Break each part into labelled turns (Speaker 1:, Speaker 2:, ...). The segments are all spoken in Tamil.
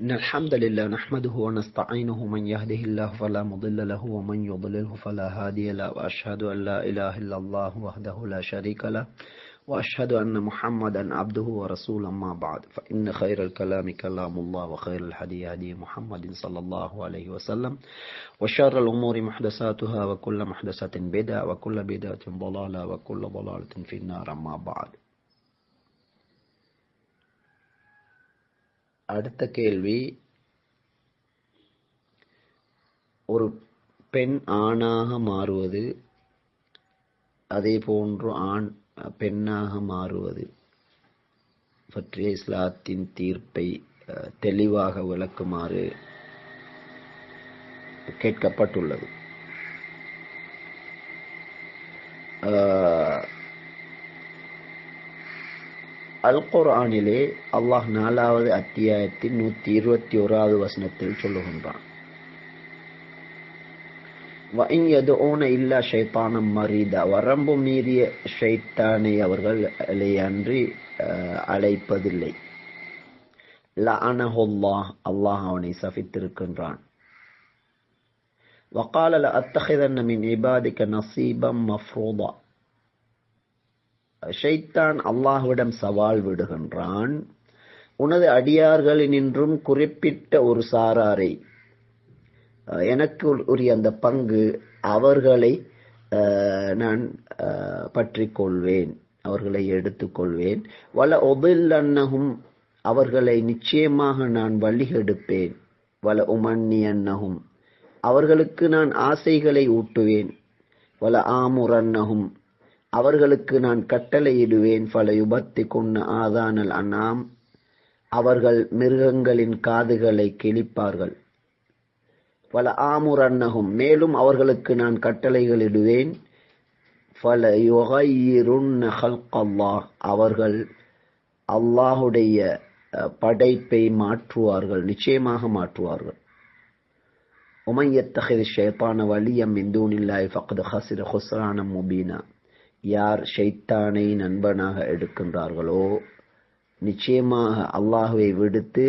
Speaker 1: إن الحمد لله نحمده ونستعينه من يهده الله فلا مضل له ومن يضلله فلا هادي له وأشهد أن لا إله إلا الله وحده لا شريك له وأشهد أن محمدا عبده ورسوله أما بعد. فإن خير الكلام كلام الله وخير الهدي هدي محمد صلى الله عليه وسلم وشر الأمور محدثاتها وكل محدثة بدعة وكل بدعة ضلالة وكل ضلالة في النار أما بعد. அடுத்த கேள்வி. ஒரு பெண் ஆணாக மாறுவது அதே போன்று ஆண் பெண்ணாக மாறுவது பற்றிய இஸ்லாத்தின் தீர்ப்பை தெளிவாக விளக்குமாறு கேட்கப்பட்டுள்ளது. القرآن لي الله نالا وذي أتيا يتي نو تير وتي وراد وسنة تلتلهم با وإن يدعون إلا شيطانا مريدا ورمب ميري شيطان يورغل ليانري علي بذلي لعنه الله الله ونيسا في التركن ران وقال لأتخذن من عبادك نصيبا مفروضا ஷைத்தான் அல்லாஹ்விடம் சவால் விடுகின்றான். உனது அடியார்களினின்றும் குறிப்பிட்ட ஒரு சாராரை எனக்கு உரிய அந்த பங்கு அவர்களை நான் பற்றி கொள்வேன் அவர்களை எடுத்துக்கொள்வேன் வல ஒபில்லன்னகும் அவர்களை நிச்சயமாக நான் வழிகெடுப்பேன் வல உமன்னியன்னகும் அவர்களுக்கு நான் ஆசைகளை ஊட்டுவேன். வல ஆமுரன்னகும் அவர்களுக்கு நான் கட்டளையிடுவேன். பல யுபத்தி கொண்டு ஆதானல் அண்ணாம் அவர்கள் மிருகங்களின் காதுகளை கிழிப்பார்கள். பல ஆமுர் அன்னகும் மேலும் அவர்களுக்கு நான் கட்டளைகளிடுவேன். பல யுகையிருன்ஹல்கல்லா அவர்கள் அல்லாஹுடைய படைப்பை மாற்றுவார்கள். நிச்சயமாக மாற்றுவார்கள். உமையத்தகை ஷேப்பான வலியம் இந்தூனில்லாய் ஃபக்து ஹசிர ஹுஸ்ரான முபீனா. யார் ஷைத்தானை நண்பனாக எடுக்கின்றார்களோ நிச்சயமாக அல்லாஹுவை விடுத்து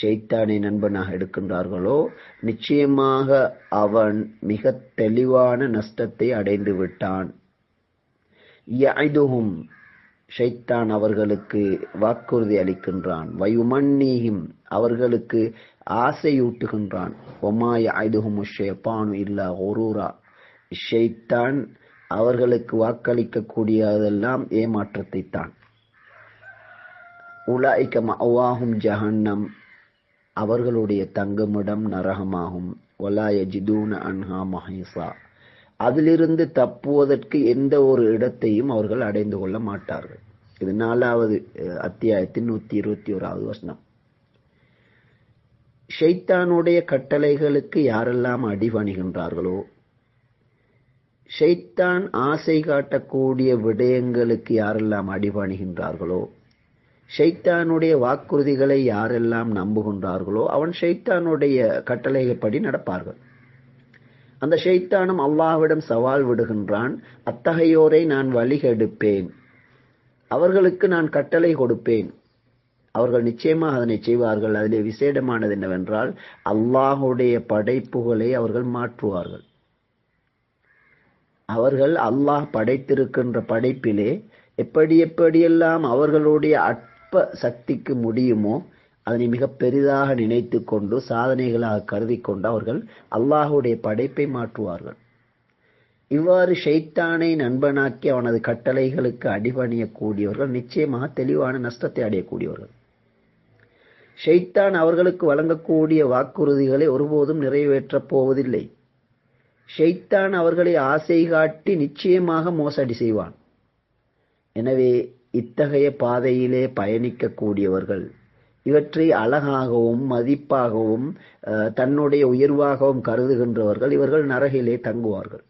Speaker 1: ஷைத்தானை நண்பனாக எடுக்கின்றார்களோ நிச்சயமாக அவன் மிக தெளிவான நஷ்டத்தை அடைந்து விட்டான். யாய்துகும் ஷைத்தான் அவர்களுக்கு வாக்குறுதி அளிக்கின்றான். வயுமன்னீகிம் அவர்களுக்கு ஆசையூட்டுகின்றான். ஒமாய ஐதுகும் ஷேப்பானு இல்லா ஒரூரா ஷைத்தான் அவர்களுக்கு வாக்களிக்கக்கூடியதெல்லாம் ஏமாற்றத்தை தான் உலாய்க்க மவாகும் ஜஹன்னம். அவர்களுடைய தங்குமிடம் நரகமாகும். ஒலாய ஜிதூன அன்ஹா மஹீசா. அதிலிருந்து தப்புவதற்கு எந்த ஒரு இடத்தையும் அவர்கள் அடைந்து கொள்ள மாட்டார்கள். இது நாலாவது அத்தியாயத்தின் நூத்தி இருபத்தி ஓராவது வசனம். ஷைத்தானுடைய கட்டளைகளுக்கு யாரெல்லாம் அடிபணிகின்றார்களோ ஷைத்தான் ஆசை காட்டக்கூடிய விடயங்களுக்கு யாரெல்லாம் அடிபணிகின்றார்களோ ஷைத்தானுடைய வாக்குறுதிகளை யாரெல்லாம் நம்புகின்றார்களோ அவன் ஷைத்தானுடைய கட்டளைப்படி நடப்பார்கள். அந்த ஷைத்தானும் அல்லாஹ்விடம் சவால் விடுகின்றான் அத்தகையோரை நான் வழிகெடுப்பேன் அவர்களுக்கு நான் கட்டளை கொடுப்பேன். அவர்கள் நிச்சயமாக அதனை செய்வார்கள். அதிலே விசேடமானது என்னவென்றால் அல்லாஹுடைய படைப்புகளை அவர்கள் மாற்றுவார்கள். அவர்கள் அல்லாஹ் படைத்திருக்கின்ற படைப்பிலே எப்படி எப்படியெல்லாம் அவர்களுடைய அற்ப சக்திக்கு முடியுமோ அதனை மிக பெரிதாக நினைத்து கொண்டு சாதனைகளாக கருதி கொண்டு அவர்கள் அல்லாஹுடைய படைப்பை மாற்றுவார்கள். இவ்வாறு ஷைத்தானை நண்பனாக்கி அவனது கட்டளைகளுக்கு அடிபணியக்கூடியவர்கள் நிச்சயமாக தெளிவான நஷ்டத்தை அடையக்கூடியவர்கள். ஷைத்தான் அவர்களுக்கு வழங்கக்கூடிய வாக்குறுதிகளை ஒருபோதும் நிறைவேற்றப் போவதில்லை. ஷைத்தான் அவர்களை ஆசை காட்டி நிச்சயமாக மோசடி செய்வான். எனவே இத்தகைய பாதையிலே பயணிக்கக்கூடியவர்கள் இவற்றை அழகாகவும் மதிப்பாகவும் தன்னுடைய உயர்வாகவும் கருதுகின்றவர்கள் இவர்கள் நரகிலே தங்குவார்கள்.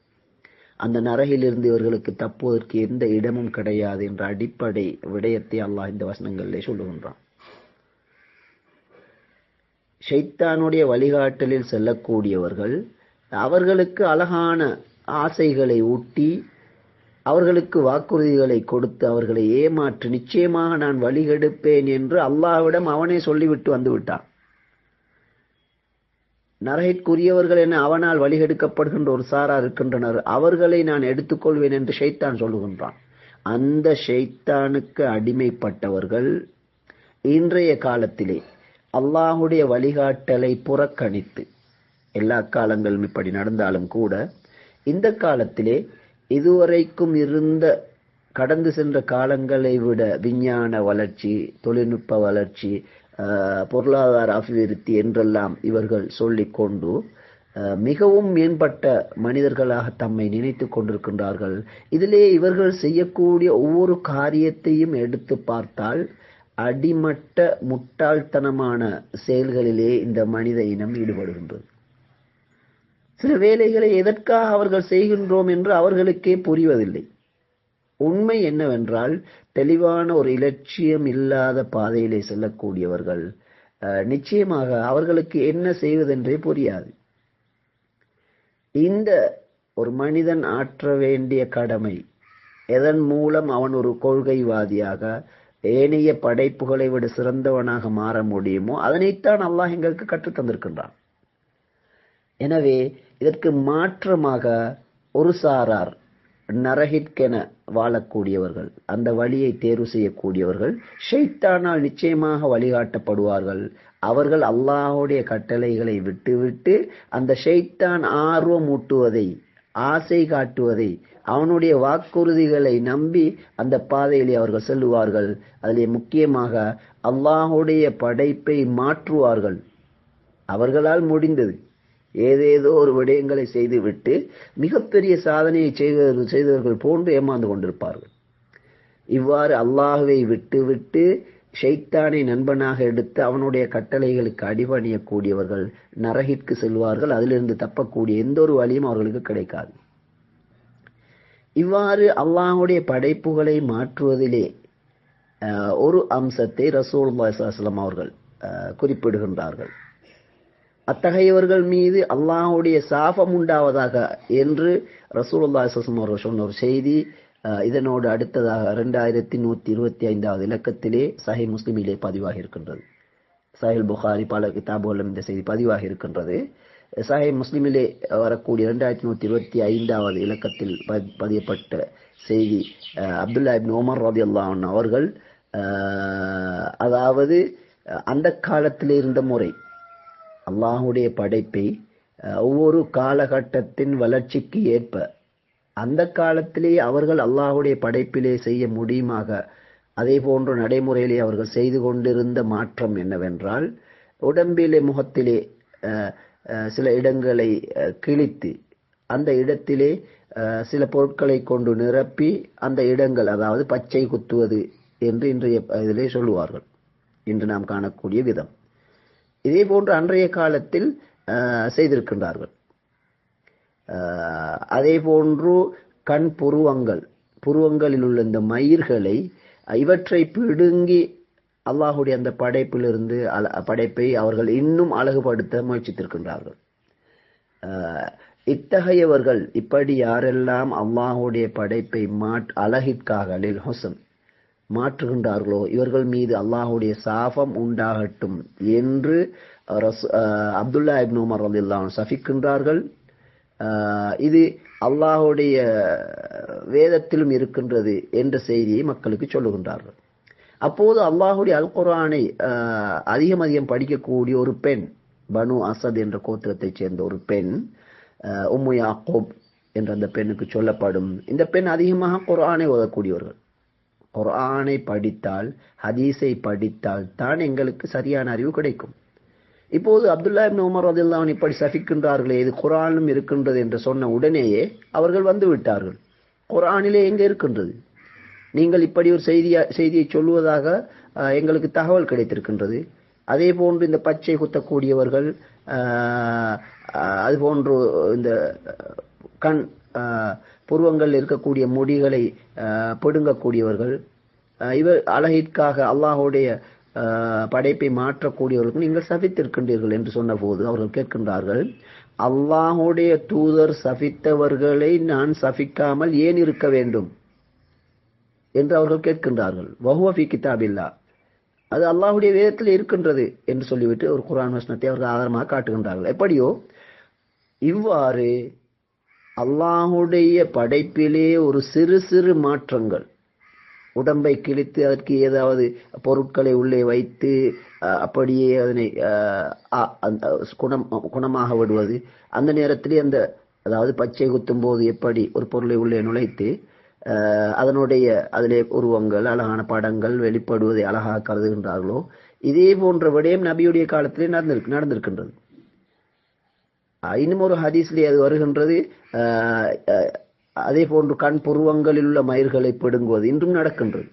Speaker 1: அந்த நரகிலிருந்து இவர்களுக்கு தப்புவதற்கு எந்த இடமும் கிடையாது என்ற அடிப்படை விடயத்தை அல்லாஹ் இந்த வசனங்களிலே சொல்லுகின்றான். ஷைத்தானுடைய வழிகாட்டலில் செல்லக்கூடியவர்கள் அவர்களுக்கு அழகான ஆசைகளை ஊட்டி அவர்களுக்கு வாக்குறுதிகளை கொடுத்து அவர்களை ஏமாற்றி நிச்சயமாக நான் வழிகெடுப்பேன் என்று அல்லாஹ்விடம் அவனே சொல்லிவிட்டு வந்து விட்டான் நரகிற்குரியவர்கள் என அவனால் வழிகெடுக்கப்படுகின்ற ஒரு சாரா இருக்கின்றனர். அவர்களை நான் எடுத்துக்கொள்வேன் என்று ஷைத்தான் சொல்லுகின்றான். அந்த ஷைத்தானுக்கு அடிமைப்பட்டவர்கள் இன்றைய காலத்திலே அல்லாஹுடைய வழிகாட்டலை புறக்கணித்து எல்லா காலங்களும் இப்படி நடந்தாலும் கூட இந்த காலத்திலே இதுவரைக்கும் இருந்த கடந்து சென்ற காலங்களை விட விஞ்ஞான வளர்ச்சி தொழில்நுட்ப வளர்ச்சி பொருளாதார அபிவிருத்தி என்றெல்லாம் இவர்கள் சொல்லிக்கொண்டு மிகவும் மேம்பட்ட மனிதர்களாக தம்மை நினைத்து கொண்டிருக்கின்றார்கள். இதிலே இவர்கள் செய்யக்கூடிய ஒவ்வொரு காரியத்தையும் எடுத்து பார்த்தால் அடிமட்ட முட்டாள்தனமான செயல்களிலே இந்த மனித இனம் ஈடுபடுகின்றது. சில வேலைகளை எதற்காக அவர்கள் செய்கின்றோம் என்று அவர்களுக்கே புரிவதில்லை. உண்மை என்னவென்றால் தெளிவான ஒரு இலட்சியம் இல்லாத பாதையிலே செல்லக்கூடியவர்கள் நிச்சயமாக அவர்களுக்கு என்ன செய்வதென்றே புரியாது. இந்த ஒரு மனிதன் ஆற்ற வேண்டிய கடமை எதன் மூலம் அவன் ஒரு கொள்கைவாதியாக ஏனைய படைப்புகளை விட சிறந்தவனாக மாற முடியுமோ அதனைத்தான் அல்லாஹ் எங்களுக்கு கற்றுத் தந்திருக்கின்றான் எனவே இதற்கு மாற்றமாக ஒரு சாரார் நரகிற்கென வாழக்கூடியவர்கள் அந்த வழியை தேர்வு செய்யக்கூடியவர்கள் ஷைத்தானால் நிச்சயமாக வழிகாட்டப்படுவார்கள். அவர்கள் அல்லாஹுடைய கட்டளைகளை விட்டுவிட்டு அந்த ஷைத்தான் ஆர்வம் ஊட்டுவதை ஆசை காட்டுவதை அவனுடைய வாக்குறுதிகளை நம்பி அந்த பாதையிலே அவர்கள் செல்லுவார்கள். அதிலே முக்கியமாக அல்லாஹுடைய படைப்பை மாற்றுவார்கள். அவர்களால் முடிந்தது. ஏதேதோ ஒரு விடயங்களை செய்துவிட்டு மிகப்பெரிய சாதனையை செய்தவர்கள் செய்தவர்கள் போன்று ஏமாந்து கொண்டிருப்பார்கள். இவ்வாறு அல்லாஹுவை விட்டுவிட்டு ஷைத்தானை நண்பனாக எடுத்து அவனுடைய கட்டளைகளுக்கு அடிபணியக்கூடியவர்கள் நரகிற்கு செல்வார்கள். அதிலிருந்து தப்பக்கூடிய எந்த ஒரு வழியும் அவர்களுக்கு கிடைக்காது. இவ்வாறு அல்லாஹுடைய படைப்புகளை மாற்றுவதிலே ஒரு அம்சத்தை ரசூல் அவர்கள் குறிப்பிடுகின்றார்கள். அத்தகையவர்கள் மீது அல்லாஹுடைய சாபம் உண்டாவதாக என்று ரசூலுல்லா சசம் அவர்கள் சொன்ன ஒரு செய்தி இதனோடு அடுத்ததாக ரெண்டாயிரத்தி நூற்றி இருபத்தி ஐந்தாவது இலக்கத்திலே சஹி முஸ்லிமிலே பதிவாக இருக்கின்றது. சஹில் புகாரி பல கிதாபுகளும் இந்த செய்தி பதிவாக இருக்கின்றது. சஹி முஸ்லிமிலே வரக்கூடிய ரெண்டாயிரத்தி நூற்றி இருபத்தி ஐந்தாவது இலக்கத்தில் பதியப்பட்ட செய்தி அப்துல்லா இபின் ஓமர் ரதி அல்லாஹன் அவர்கள் அதாவது அந்த காலத்தில் இருந்த முறை அல்லாஹுடைய படைப்பை ஒவ்வொரு காலகட்டத்தின் வளர்ச்சிக்கு ஏற்ப அந்த காலத்திலே அவர்கள் அல்லாஹுடைய படைப்பிலே செய்ய முடியுமாக? அதே போன்ற நடைமுறையிலே அவர்கள் செய்து கொண்டிருந்த மாற்றம் என்னவென்றால் உடம்பிலே முகத்திலே சில இடங்களை கிழித்து அந்த இடத்திலே சில பொருட்களை கொண்டு நிரப்பி அந்த இடங்கள் அதாவது பச்சை குத்துவது என்று இன்றைய இதிலே சொல்லுவார்கள். இன்று நாம் காணக்கூடிய விதம். இதே போன்று அன்றைய காலத்தில் செய்திருக்கின்றார்கள். அதே போன்று கண் புருவங்கள் புருவங்களில் உள்ள இந்த மயிர்களை இவற்றை பிடுங்கி அல்லாஹுடைய அந்த படைப்பிலிருந்து படைப்பை அவர்கள் இன்னும் அழகுபடுத்த முயற்சித்திருக்கின்றார்கள். இத்தகையவர்கள் இப்படி யாரெல்லாம் அல்லாஹுடைய படைப்பை மாட் அழகிற்காக லில் ஹொசன் மாற்றுகின்றார்களோ? இவர்கள் மீது அல்லாஹுடைய சாபம் உண்டாகட்டும் என்று அப்துல்லா இப்னு உமர் அல்லாஹ் சபிக்கின்றார்கள். இது அல்லாஹுடைய வேதத்திலும் இருக்கின்றது என்ற செய்தியை மக்களுக்கு சொல்லுகின்றார்கள். அப்போது அல்லாஹுடைய அல் குரானை அதிகம் அதிகம் படிக்கக்கூடிய ஒரு பெண் பனு அசத் என்ற கோத்திரத்தைச் சேர்ந்த ஒரு பெண் உம்முயா கோப் என்ற அந்த பெண்ணுக்கு சொல்லப்படும். இந்த பெண் அதிகமாக குரானை ஓதக்கூடியவர்கள். குரானை படித்தால் ஹதீஸை படித்தால் தான் எங்களுக்கு சரியான அறிவு கிடைக்கும். இப்போது அப்துல்லா இப்னு உமர் ரதில்லான் இப்படி சபிக்கின்றார்களே இது குரானும் இருக்கின்றது என்று சொன்ன உடனேயே அவர்கள் வந்து விட்டார்கள். குரானிலே எங்கே இருக்கின்றது? நீங்கள் இப்படி ஒரு செய்தியா செய்தியை சொல்லுவதாக எங்களுக்கு தகவல் கிடைத்திருக்கின்றது. அதே போன்று இந்த பச்சை குத்தக்கூடியவர்கள் அது போன்று இந்த கண் புருவங்கள் இருக்கக்கூடிய முடிகளை பிடுங்கக்கூடியவர்கள் இவர் அழகிற்காக அல்லாஹுடைய படைப்பை மாற்றக்கூடியவர்களுக்கு நீங்கள் சபித்திருக்கின்றீர்கள் என்று சொன்னபோது அவர்கள் கேட்கின்றார்கள் அல்லாஹுடைய தூதர் சபித்தவர்களை நான் சபிக்காமல் ஏன் இருக்க வேண்டும்? என்று அவர்கள் கேட்கின்றார்கள். வஹுவஃபி கிதாபில்லா அது அல்லாஹுடைய வேதத்தில் இருக்கின்றது என்று சொல்லிவிட்டு ஒரு குரான் வசனத்தை அவர்கள் ஆதாரமாக காட்டுகின்றார்கள். எப்படியோ இவ்வாறு அல்லாஹுடைய படைப்பிலே ஒரு சிறு சிறு மாற்றங்கள். உடம்பை கிழித்து அதற்கு ஏதாவது பொருட்களை உள்ளே வைத்து அப்படியே அதனை அ- குணம் குணமாக விடுவது. அந்த நேரத்திலே அந்த அதாவது பச்சை குத்தும் போது எப்படி ஒரு பொருளை உள்ளே நுழைத்து அதனுடைய அதிலே உருவங்கள் அழகான படங்கள் வெளிப்படுவதை அழகாக கருதுகின்றார்களோ இதே போன்ற விடயம் நபியுடைய காலத்திலே நடந்திருக்கு நடந்திருக்கின்றது. இன்னும் ஒரு ஹதீஸ்லே அது வருகின்றது. அஹ், அதே போன்று கண் புருவங்களில் உள்ள மயிர்களை பிடுங்குவது இன்றும் நடக்கின்றது.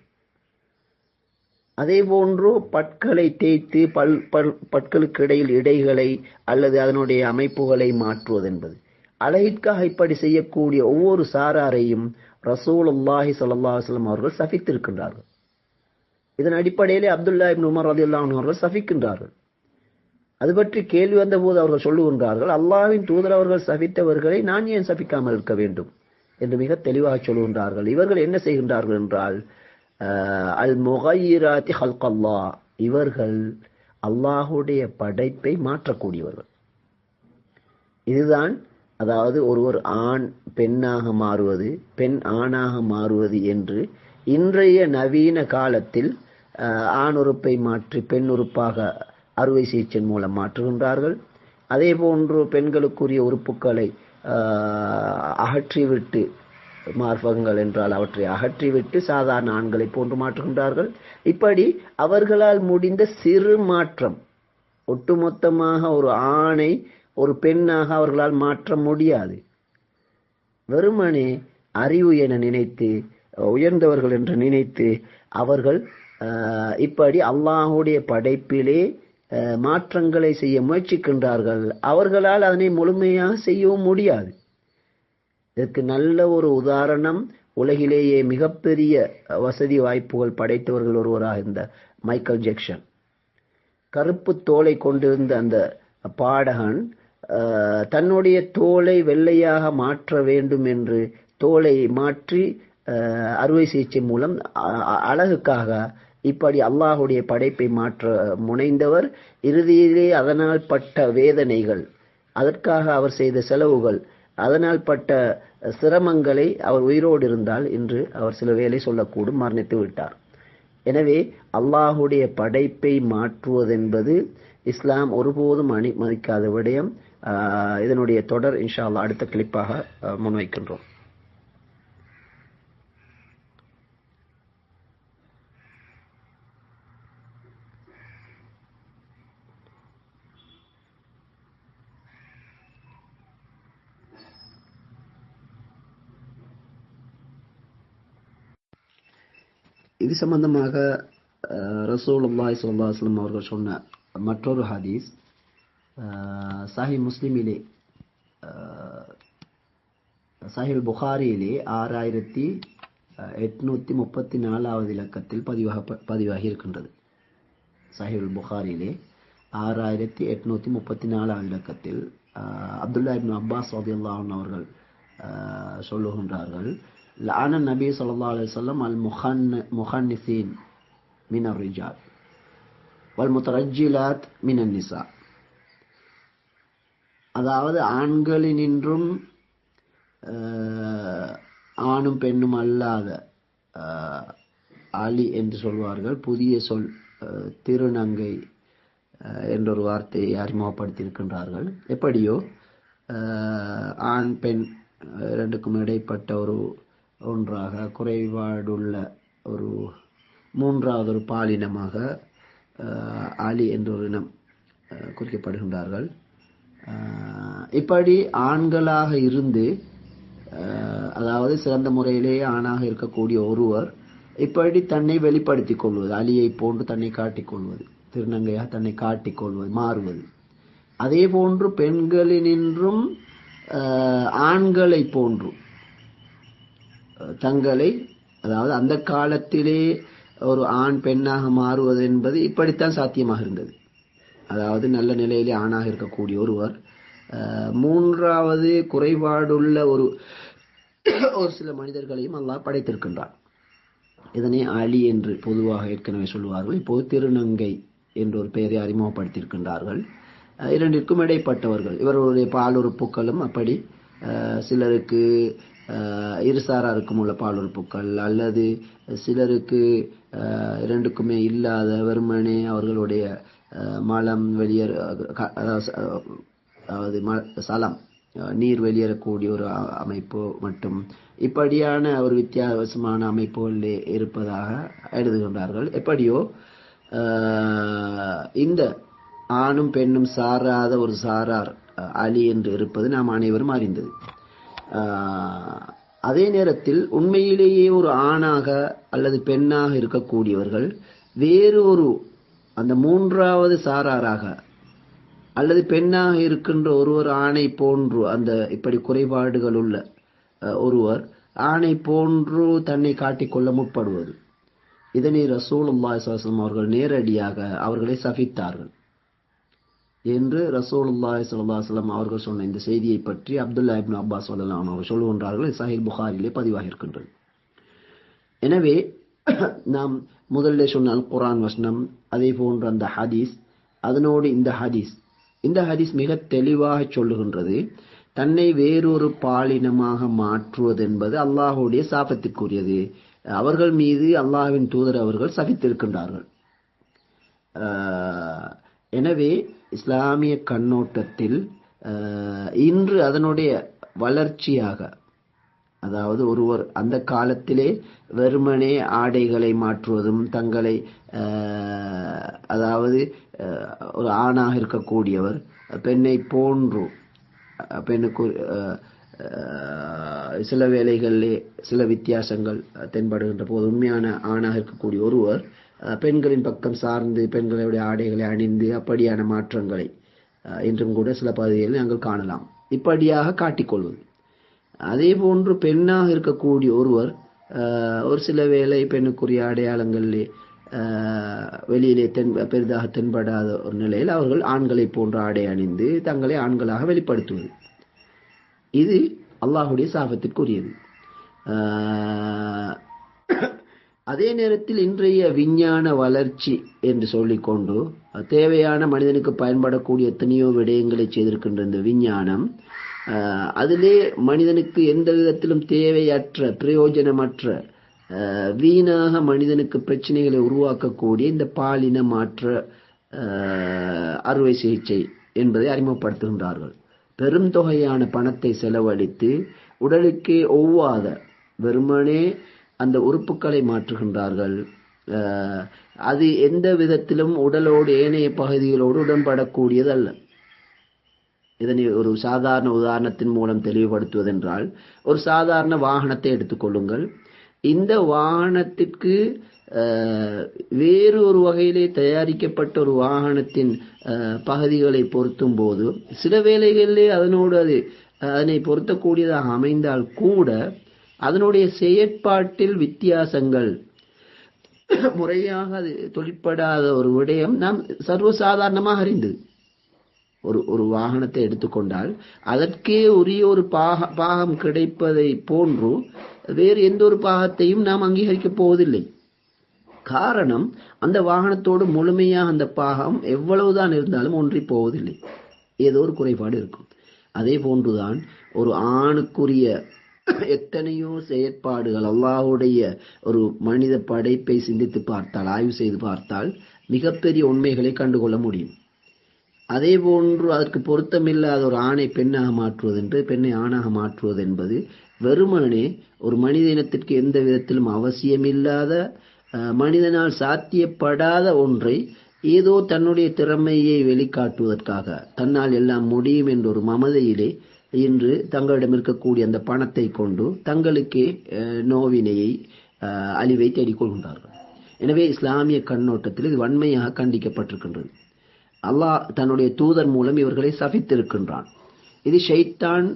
Speaker 1: அதே போன்று பற்களை தேய்த்து பல் பல் பற்களுக்கு இடையில் இடைகளை அல்லது அதனுடைய அமைப்புகளை மாற்றுவது என்பது. அழகிற்காக இப்படி செய்யக்கூடிய ஒவ்வொரு சாராரையும் ரசூலுல்லாஹி அல்லாஹி அலைஹி அவர்கள் சபித்திருக்கின்றார்கள். இதன் அடிப்படையிலே அப்துல்லா இப்னு உமர் ரலியல்லாஹு அவர்கள் சபிக்கின்றார்கள். அது பற்றி கேள்வி வந்தபோது அவர்கள் சொல்லுகின்றார்கள் அல்லாவின் தூதர் அவர்கள் சபித்தவர்களை நான் ஏன் சபிக்காமல் இருக்க வேண்டும்? என்று மிக தெளிவாக சொல்லுகின்றார்கள். இவர்கள் என்ன செய்கின்றார்கள் என்றால் அல் முகையிராத்தி ஹல்கல்லா. இவர்கள் அல்லாஹுடைய படைப்பை மாற்றக்கூடியவர்கள். இதுதான் அதாவது ஒருவர் ஆண் பெண்ணாக மாறுவது பெண் ஆணாக மாறுவது என்று இன்றைய நவீன காலத்தில் ஆண் உறுப்பை மாற்றி பெண் உறுப்பாக அறுவை சிகிச்சையின் மூலம் மாற்றுகின்றார்கள். அதே போன்று பெண்களுக்குரிய உறுப்புகளை அகற்றிவிட்டு மார்பகங்கள் என்றால் அவற்றை அகற்றிவிட்டு சாதாரண ஆண்களை போன்று மாற்றுகின்றார்கள். இப்படி அவர்களால் முடிந்த சிறு மாற்றம் ஒட்டுமொத்தமாக ஒரு ஆணை ஒரு பெண்ணாக அவர்களால் மாற்ற முடியாது. வெறுமனே அறிவு என நினைத்து உயர்ந்தவர்கள் என்று நினைத்து அவர்கள் இப்படி அல்லாஹுடைய படைப்பிலே மாற்றங்களை செய்ய முயற்சிக்கின்றார்கள். அவர்களால் அதனை முழுமையாக செய்யவும் முடியாது. இதற்கு நல்ல ஒரு உதாரணம் உலகிலேயே மிகப்பெரிய வசதி வாய்ப்புகள் படைத்தவர்கள் ஒருவராக இருந்த மைக்கேல் ஜெக்ஷன் கருப்பு தோலை கொண்டிருந்த அந்த பாடகன் தன்னுடைய தோலை வெள்ளையாக மாற்ற வேண்டும் என்று தோலை மாற்றி அறுவை சிகிச்சை மூலம் அழகுக்காக இப்படி அல்லாஹுடைய படைப்பை மாற்ற முனைந்தவர் இறுதியிலே அதனால் பட்ட வேதனைகள் அதற்காக அவர் செய்த செலவுகள் அதனால் பட்ட சிரமங்களை அவர் உயிரோடு இருந்தால் இன்று அவர் சில வேலை சொல்லக்கூடும் மரணித்து விட்டார். எனவே அல்லாஹுடைய படைப்பை மாற்றுவதென்பது இஸ்லாம் ஒருபோதும் அனுமதிக்காத விடயம். இதனுடைய தொடர் இன்ஷா அல்லா அடுத்த கிளிப்பாக முன்வைக்கின்றோம். இது சம்பந்தமாக ரசூலுல்லாஹி ஸல்லல்லாஹு அலைஹி அவர்கள் சொன்ன மற்றொரு ஹதீஸ் சாஹி முஸ்லிமிலே சாஹில் புகாரியிலே ஆறாயிரத்தி எட்நூத்தி முப்பத்தி நாலாவது இலக்கத்தில் பதிவாக பதிவாகி இருக்கின்றது. சஹீஹ் புகாரியிலே ஆறாயிரத்தி எட்நூத்தி முப்பத்தி நாலாவது இலக்கத்தில் அஹ், அப்துல்லா இப்னு அப்பாஸ் ரலியல்லாஹு அவர்கள் சொல்லுகின்றார்கள் லான நபி ஸல்லல்லாஹு அலைஹி வஸல்லம் அல் முஹன் முஹன்னிசீன் மின் الرجال والمترجلات من النساء அதாவது ஆண்களினின்றும் அஹ், ஆணும் பெண்ணும் அல்லாத அஹ், அலி என்று சொல்வார்கள் புதிய சொல் அஹ், திருநங்கை அஹ், என்றொரு வார்த்தையை அறிமுகப்படுத்தியிருக்கின்றார்கள் எப்படியோ அஹ், ஆண் பெண் அஹ், இரண்டுக்கும் இடைப்பட்ட ஒரு ஒன்றாக குறைபாடுள்ள ஒரு மூன்றாவது ஒரு பாலினமாக அலி என்ற ஒரு இனம் குறிக்கப்படுகின்றார்கள். இப்படி ஆண்களாக இருந்து அதாவது சிறந்த முறையிலேயே ஆணாக இருக்கக்கூடிய ஒருவர் இப்படி தன்னை வெளிப்படுத்திக் கொள்வது அலியை போன்று தன்னை காட்டிக்கொள்வது திருநங்கையாக தன்னை காட்டிக்கொள்வது மாறுவது. அதே போன்று பெண்களினின்றும் ஆண்களை போன்றும் தங்களை அதாவது அந்த காலத்திலே ஒரு ஆண் பெண்ணாக மாறுவது என்பது இப்படித்தான் சாத்தியமாக இருந்தது. அதாவது நல்ல நிலையிலே ஆணாக இருக்கக்கூடிய ஒருவர் மூன்றாவது குறைபாடுள்ள ஒரு ஒரு சில மனிதர்களையும் அல்லாஹ் படைத்திருக்கின்றான். இதனை அலி என்று பொதுவாக ஏற்கனவே சொல்லுவார்கள். இப்போது திருநங்கை என்ற ஒரு பெயரை அறிமுகப்படுத்தியிருக்கின்றார்கள். இரண்டிற்கும் இடைப்பட்டவர்கள். இவர்களுடைய பாலுறுப்புக்களும் அப்படி. சிலருக்கு இருசாராருக்கும் உள்ள பாலுறுப்புக்கள் அல்லது சிலருக்கு இரண்டுக்குமே இல்லாத வெறுமனே அவர்களுடைய மலம் வெளியேற அதாவது அதாவது ம- சலம் நீர் வெளியேறக்கூடிய ஒரு அமைப்பு மட்டும். இப்படியான ஒரு வித்தியாசமான அமைப்புகள் இருப்பதாக எழுதுகின்றார்கள். எப்படியோ இந்த ஆணும் பெண்ணும் சாராத ஒரு சாரார் அலி என்று இருப்பது நாம் அனைவரும் அறிந்தது. அதே நேரத்தில் உண்மையிலேயே ஒரு ஆணாக அல்லது பெண்ணாக இருக்கக்கூடியவர்கள் வேறு ஒரு அந்த மூன்றாவது சாராராக அல்லது பெண்ணாக இருக்கின்ற ஒருவர் ஆணை போன்று அந்த இப்படி குறைபாடுகள் உள்ள ஒருவர் ஆணை போன்று தன்னை காட்டிக்கொள்ள முற்படுவது. இதனை ரசூலுல்லாஹி ஸல்லல்லாஹு அவர்கள் நேரடியாக அவர்களை சபித்தார்கள். என்று ரசூலுல்லாஹி சல்லா அலைஹி அவர்கள் சொன்ன இந்த செய்தியை பற்றி அப்துல்லா இப்னு அப்பாஸ் ரலியல்லாஹு அவர்கள் சொல்லுகின்றார்கள். இது புகாரிலே பதிவாக இருக்கின்றது எனவே நாம் முதல்ல சொன்னால் குரான் வசனம் அதே போன்ற அந்த ஹதீஸ் அதனோடு இந்த ஹதீஸ். இந்த ஹதீஸ் மிக தெளிவாக சொல்லுகின்றது. தன்னை வேறொரு பாலினமாக மாற்றுவது என்பது அல்லாஹுடைய சாபத்திற்குரியது. அவர்கள் மீது அல்லாஹ்வின் தூதர் அவர்கள் சபித்திருக்கின்றார்கள். எனவே இஸ்லாமிய கண்ணோட்டத்தில் இன்று அதனுடைய வளர்ச்சியாக அதாவது ஒருவர் அந்த காலத்திலே வெறுமனே ஆடைகளை மாற்றுவதும் தங்களை அதாவது ஒரு ஆணாக இருக்கக்கூடியவர் பெண்ணை போன்று பெண்ணுக்கு சில வேளைகளிலே சில வித்தியாசங்கள் தென்படுகின்ற போது உண்மையான ஆணாக இருக்கக்கூடிய ஒருவர் பெண்களின் பக்கம் சார்ந்து பெண்களுடைய ஆடைகளை அணிந்து அப்படியான மாற்றங்களை இன்றும் கூட சில பகுதிகளில் நாங்கள் காணலாம். இப்படியாக காட்டிக்கொள்வது. அதே போன்று பெண்ணாக இருக்கக்கூடிய ஒருவர் ஒரு சில வேளை பெண்ணுக்குரிய அடையாளங்களிலே வெளியிலே தென் பெரிதாக தென்படாத ஒரு நிலையில் அவர்கள் ஆண்களை போன்ற ஆடை அணிந்து தங்களை ஆண்களாக வெளிப்படுத்துவது. இது அல்லாஹுடைய சாபத்திற்குரியது. அதே நேரத்தில் இன்றைய விஞ்ஞான வளர்ச்சி என்று சொல்லிக்கொண்டு தேவையான மனிதனுக்கு பயன்படக்கூடிய எத்தனையோ விடயங்களை செய்திருக்கின்ற இந்த விஞ்ஞானம் அதிலே மனிதனுக்கு எந்த விதத்திலும் தேவையற்ற பிரயோஜனமற்ற வீணாக மனிதனுக்கு பிரச்சனைகளை உருவாக்கக்கூடிய இந்த பாலின மாற்ற அறுவை சிகிச்சை என்பதை அறிமுகப்படுத்துகின்றார்கள். பெரும் தொகையான பணத்தை செலவழித்து உடலுக்கே ஒவ்வாத வெறுமனே அந்த உறுப்புகளை மாற்றுகின்றார்கள். அது எந்த விதத்திலும் உடலோடு ஏனைய பகுதிகளோடு உடன்படக்கூடியதல்ல. இதனை ஒரு சாதாரண உதாரணத்தின் மூலம் தெளிவுபடுத்துவதென்றால் ஒரு சாதாரண வாகனத்தை எடுத்துக்கொள்ளுங்கள் இந்த வாகனத்திற்கு வேறு ஒரு வகையிலே தயாரிக்கப்பட்ட ஒரு வாகனத்தின் பகுதிகளை பொருத்தும் போது சில வேளைகளிலே அதனோடு அது அதனை பொருத்தக்கூடியதாக அமைந்தால் கூட அதனுடைய செயற்பாட்டில் வித்தியாசங்கள். முறையாக அது தொழிற்படாத ஒரு விடயம் நாம் சர்வசாதாரணமாக அறிந்தது ஒரு ஒரு வாகனத்தை எடுத்துக்கொண்டால் அதற்கே உரிய ஒரு பாக பாகம் கிடைப்பதை போன்று வேறு எந்த ஒரு பாகத்தையும் நாம் அங்கீகரிக்கப் போவதில்லை. காரணம் அந்த வாகனத்தோடு முழுமையாக அந்த பாகம் எவ்வளவுதான் இருந்தாலும் ஒன்றி போவதில்லை. ஏதோ ஒரு குறைபாடு இருக்கும். அதே போன்றுதான் ஒரு ஆணுக்குரிய எத்தனையோ செயற்பாடுகள் அல்லாஹுடைய ஒரு மனித படைப்பை சிந்தித்து பார்த்தால் ஆய்வு செய்து பார்த்தால் மிகப்பெரிய உண்மைகளை கண்டுகொள்ள முடியும். அதே போன்று அதற்கு பொருத்தமில்லாத ஒரு ஆணை பெண்ணாக மாற்றுவது என்று பெண்ணை ஆணாக மாற்றுவது என்பது வெறுமனே ஒரு மனித இனத்திற்கு எந்த விதத்திலும் அவசியமில்லாத மனிதனால் சாத்தியப்படாத ஒன்றை ஏதோ தன்னுடைய திறமையை வெளிக்காட்டுவதற்காக தன்னால் எல்லாம் முடியும் என்ற ஒரு மமதையிலே இன்று தங்களிடம் இருக்கக்கூடிய அந்த பணத்தை கொண்டு தங்களுக்கே நோவினையை அழிவை தேடிக்கொள்கின்றார்கள் எனவே இஸ்லாமிய கண்ணோட்டத்தில் இது வன்மையாக கண்டிக்கப்பட்டிருக்கின்றது. அல்லாஹ் தன்னுடைய தூதர் மூலம் இவர்களை சபித்திருக்கின்றான். இது ஷைத்தான்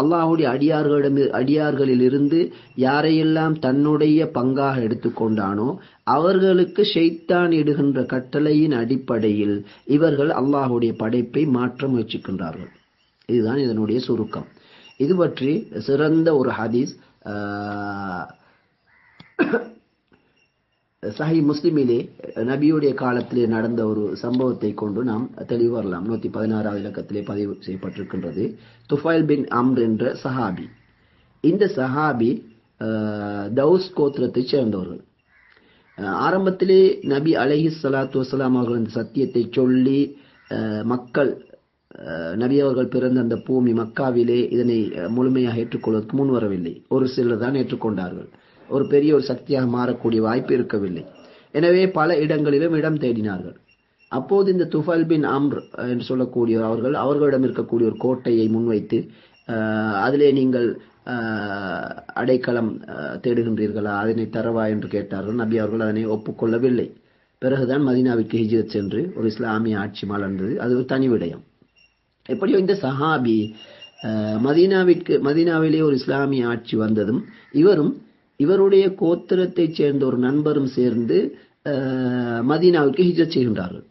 Speaker 1: அல்லாஹுடைய அடியார்களிடம் அடியார்களிலிருந்து யாரையெல்லாம் தன்னுடைய பங்காக எடுத்துக்கொண்டானோ அவர்களுக்கு ஷைத்தான் இடுகின்ற கட்டளையின் அடிப்படையில் இவர்கள் அல்லாஹுடைய படைப்பை மாற்ற முயற்சிக்கின்றார்கள். இதுதான் இதனுடைய சுருக்கம். இது பற்றி சிறந்த ஒரு ஹதீஸ் சஹி முஸ்லிமிலே நபியுடைய காலத்திலே நடந்த ஒரு சம்பவத்தை கொண்டு நாம் தெளிவு வரலாம். நூத்தி பதினாறாவது இலக்கத்திலே பதிவு செய்யப்பட்டிருக்கின்றது. துஃபைல் பின் அம்ர் என்ற சஹாபி. இந்த சஹாபி தௌஸ் கோத்திரத்தைச் சேர்ந்தவர்கள். ஆரம்பத்திலே நபி அலஹி சலாத்து வசலாம் அவர்கள் இந்த சத்தியத்தை சொல்லி மக்கள் நபி அவர்கள் பிறந்த அந்த பூமி மக்காவிலே இதனை முழுமையாக ஏற்றுக்கொள்வதற்கு முன் வரவில்லை ஒரு சிலர் தான் ஏற்றுக்கொண்டார்கள். ஒரு பெரிய ஒரு சக்தியாக மாறக்கூடிய வாய்ப்பு இருக்கவில்லை. எனவே பல இடங்களிலும் இடம் தேடினார்கள். அப்போது இந்த துஃபல் பின் அம்ர் என்று சொல்லக்கூடிய அவர்கள் அவர்களிடம் இருக்கக்கூடிய ஒரு கோட்டையை முன்வைத்து அதிலே நீங்கள் அடைக்கலம் தேடுகின்றீர்களா? அதனை தரவா என்று கேட்டார்கள். நபி அவர்கள் அதனை ஒப்புக்கொள்ளவில்லை. பிறகுதான் மதினாவிற்கு ஹிஜ்ரத் சென்று ஒரு இஸ்லாமிய ஆட்சி மலர்ந்தது. அது ஒரு தனி விடயம். எப்படியோ இந்த சஹாபி மதீனாவிற்கு மதீனாவிலே ஒரு இஸ்லாமிய ஆட்சி வந்ததும் இவரும் இவருடைய கோத்திரத்தைச் சேர்ந்த ஒரு நண்பரும் சேர்ந்து மதீனாவுக்கு ஹிஜத் செய்கின்றார்கள்.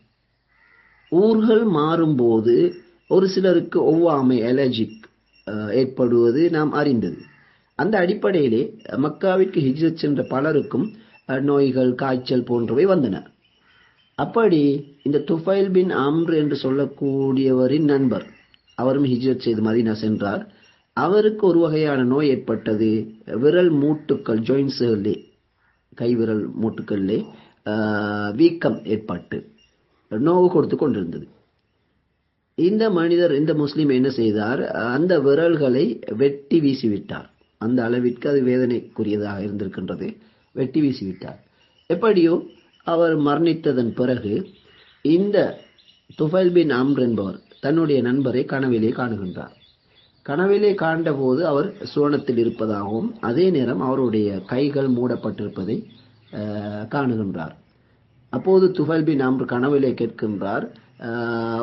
Speaker 1: ஊர்கள் மாறும்போது ஒரு சிலருக்கு ஒவ்வாமை அலர்ஜிக் ஏற்படுவது நாம் அறிந்தது. அந்த அடிப்படையிலே மக்காவிற்கு ஹிஜத் சென்ற பலருக்கும் நோய்கள் காய்ச்சல் போன்றவை வந்தன. அப்படி இந்த துஃபைல் பின் அம்ர் என்று சொல்லக்கூடியவரின் நண்பர் அவரும் ஹிஜ்ரத் செய்து மதீனா சென்றார். அவருக்கு ஒரு வகையான நோய் ஏற்பட்டது. விரல் மூட்டுக்கள் ஜாயின்ஸுகளிலே கைவிரல் மூட்டுக்களிலே வீக்கம் ஏற்பட்டு நோவு கொடுத்து கொண்டிருந்தது. இந்த மனிதர் இந்த முஸ்லீம் என்ன செய்தார்? அந்த விரல்களை வெட்டி வீசிவிட்டார். அந்த அளவிற்கு அது வேதனைக்குரியதாக இருந்திருக்கின்றது. வெட்டி வீசிவிட்டார். எப்படியோ அவர் மரணித்ததன் பிறகு இந்த துஃபைல் பின் அம்ர் என்பவர் தன்னுடைய நண்பரை கனவிலே காணுகின்றார். கனவிலே காண்டபோது அவர் சுவனத்தில் இருப்பதாகவும் அதே நேரம் அவருடைய கைகள் மூடப்பட்டிருப்பதை காணுகின்றார். அப்போது துஃபைல் பின் அம்ர் கனவிலே கேட்கின்றார்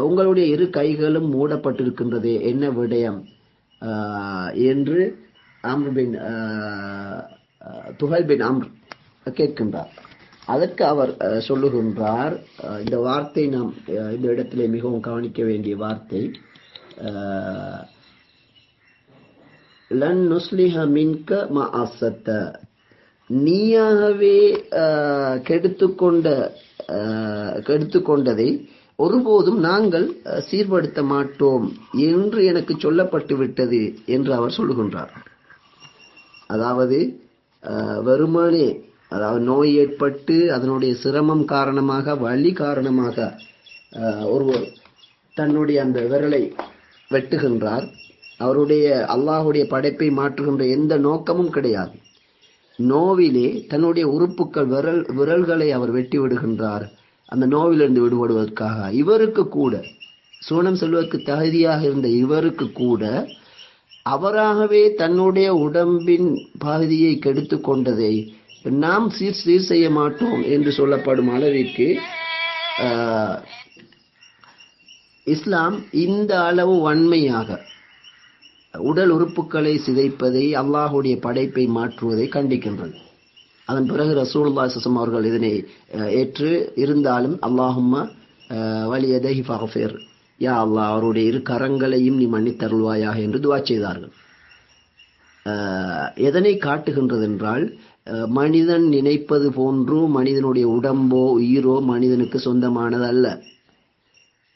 Speaker 1: உங்களுடைய இரு கைகளும் மூடப்பட்டிருக்கின்றதே என்ன விடயம்? என்று அம்ர் பின் ஆஹ், துஃபைல் பின் அம்ர் கேட்கின்றார். அதற்கு அவர் சொல்லுகின்றார் இந்த வார்த்தை நாம் இந்த இடத்திலே மிகவும் கவனிக்க வேண்டிய வார்த்தை லன் நுஸ்லிஹ மின்க ம அசத்த நீயாகவே கெடுத்துக்கொண்ட கெடுத்துக்கொண்டதை ஒருபோதும் நாங்கள் சீர்படுத்த மாட்டோம் என்று எனக்கு சொல்லப்பட்டு விட்டது என்று அவர் சொல்லுகின்றார். அதாவது வெறுமனே அதாவது நோய் ஏற்பட்டு அதனுடைய சிரமம் காரணமாக வலி காரணமாக ஒருவர் தன்னுடைய அந்த விரலை வெட்டுகின்றார். அவருடைய அல்லாஹுடைய படைப்பை மாற்றுகின்ற எந்த நோக்கமும் கிடையாது. நோவிலே தன்னுடைய உறுப்புகள் விரல் விரல்களை அவர் வெட்டி விடுகின்றார் அந்த நோவிலிருந்து விடுபடுவதற்காக. இவருக்கு கூட சூனம் செல்வதற்கு தகுதியாக இருந்த இவருக்கு கூட அவராகவே தன்னுடைய உடம்பின் பகுதியை கெடுத்து கொண்டதை நாம் சீர் சீர் செய்ய மாட்டோம் என்று சொல்லப்படும் அளவிற்கு இஸ்லாம் இந்த அளவு வன்மையாக உடல் உறுப்புகளை சிதைப்பதை அல்லாஹுடைய படைப்பை மாற்றுவதை கண்டிக்கின்றது. அதன் பிறகு ரசூல்லா சசம் அவர்கள் இதனை ஏற்று இருந்தாலும் அல்லாஹும்ம வலியதஹி ஃபஹஃபேர் யா அல்லாஹ் அவருடைய இரு கரங்களையும் நீ மன்னித்தருள்வாயாக என்று துவா செய்தார்கள். எதனை காட்டுகின்றது என்றால் மனிதன் நினைப்பது போன்றோ மனிதனுடைய உடம்போ உயிரோ மனிதனுக்கு சொந்தமானது அல்ல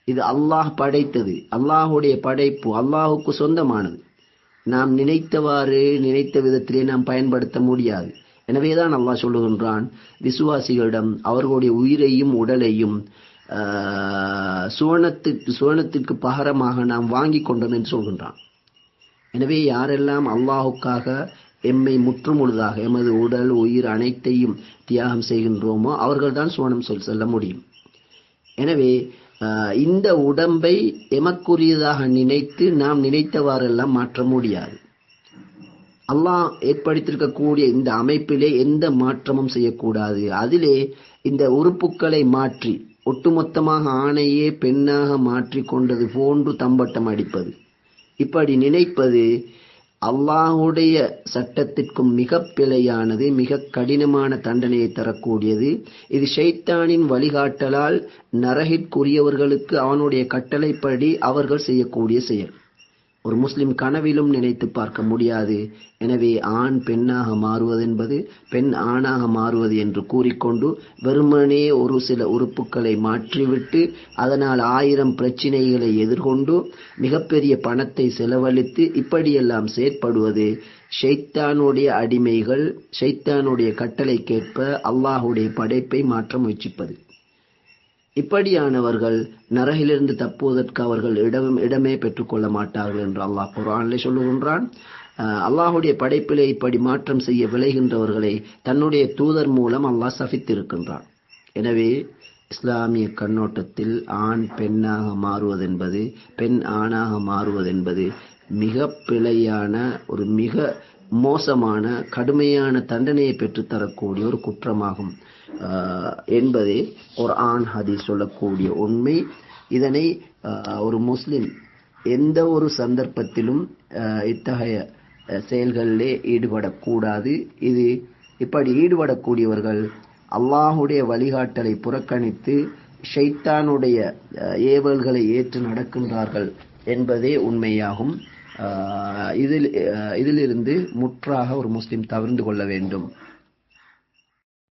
Speaker 1: இது அல்லாஹ் படைத்தது. அல்லாஹுடைய படைப்பு அல்லாஹுக்கு சொந்தமானது. நாம் நினைத்தவாறு நினைத்த விதத்திலே நாம் பயன்படுத்த முடியாது. எனவேதான் அல்லாஹ் சொல்லுகின்றான் விசுவாசிகளிடம் அவர்களுடைய உயிரையும் உடலையும் ஆஹ், சுவனத்திற்கு சுவனத்திற்கு பகரமாக நாம் வாங்கி கொண்டோம் என்று சொல்கின்றான். எனவே யாரெல்லாம் அல்லாஹுக்காக எம்மை முற்றுமுழுதாக எமது உடல் உயிர் அனைத்தையும் தியாகம் செய்கின்றோமோ அவர்கள்தான் சுவனம் சொல் செல்ல முடியும். எனவே ஆஹ், இந்த உடம்பை எமக்குரியதாக நினைத்து நாம் நினைத்தவாறெல்லாம் மாற்ற முடியாது. அல்லாஹ் ஏற்படுத்தியிருக்கக்கூடிய இந்த அமைப்பிலே எந்த மாற்றமும் செய்யக்கூடாது. அதிலே இந்த உறுப்புக்களை மாற்றி ஒட்டுமொத்தமாக ஆணையே பெண்ணாக மாற்றி கொண்டது போன்று தம்பட்டம் அடிப்பது. இப்படி நினைப்பது அல்லாஹுடைய சட்டத்திற்கும் மிக பிழையானது மிக கடினமான தண்டனையை தரக்கூடியது. இது ஷைத்தானின் வழிகாட்டலால் நரகிற்குரியவர்களுக்கு அவனுடைய கட்டளைப்படி அவர்கள் செய்யக்கூடிய செயல். ஒரு முஸ்லிம் கனவிலும் நினைத்து பார்க்க முடியாது. எனவே ஆண் பெண்ணாக மாறுவதென்பது பெண் ஆணாக மாறுவது என்று கூறிக்கொண்டு வெறுமனே ஒரு சில உறுப்புகளை மாற்றிவிட்டு அதனால் ஆயிரம் பிரச்சினைகளை எதிர்கொண்டு மிகப்பெரிய பணத்தை செலவழித்து இப்படியெல்லாம் செயற்படுவது. ஷைத்தானுடைய அடிமைகள் ஷைத்தானுடைய கட்டளைக்கேற்ப அல்லாஹுடைய படைப்பை மாற்ற முயற்சிப்பது. இப்படியானவர்கள் நரகிலிருந்து தப்புவதற்கு அவர்கள் இடம் இடமே பெற்றுக்கொள்ள மாட்டார்கள் என்று அல்லாஹ் குரானிலே சொல்லுகின்றான். அல்லாஹுடைய படைப்பிலே இப்படி மாற்றம் செய்ய விளைகின்றவர்களை தன்னுடைய தூதர் மூலம் அல்லாஹ் சபித்திருக்கின்றான். எனவே இஸ்லாமிய கண்ணோட்டத்தில் ஆண் பெண்ணாக மாறுவதென்பது பெண் ஆணாக மாறுவதென்பது மிக பிழையான ஒரு மிக மோசமான கடுமையான தண்டனையை பெற்றுத்தரக்கூடிய ஒரு குற்றமாகும். என்பதே ஒரு ஆண் ஹதி சொல்லக்கூடிய உண்மை. இதனை ஒரு முஸ்லிம் எந்த ஒரு சந்தர்ப்பத்திலும் இத்தகைய செயல்களிலே ஈடுபடக்கூடாது. இது இப்படி ஈடுபடக்கூடியவர்கள் அல்லாஹுடைய வழிகாட்டலை புறக்கணித்து ஷைத்தானுடைய ஏவல்களை ஏற்று நடக்கின்றார்கள் என்பதே உண்மையாகும். இதில் இதிலிருந்து முற்றாக ஒரு முஸ்லிம் தவிர்ந்து கொள்ள வேண்டும்.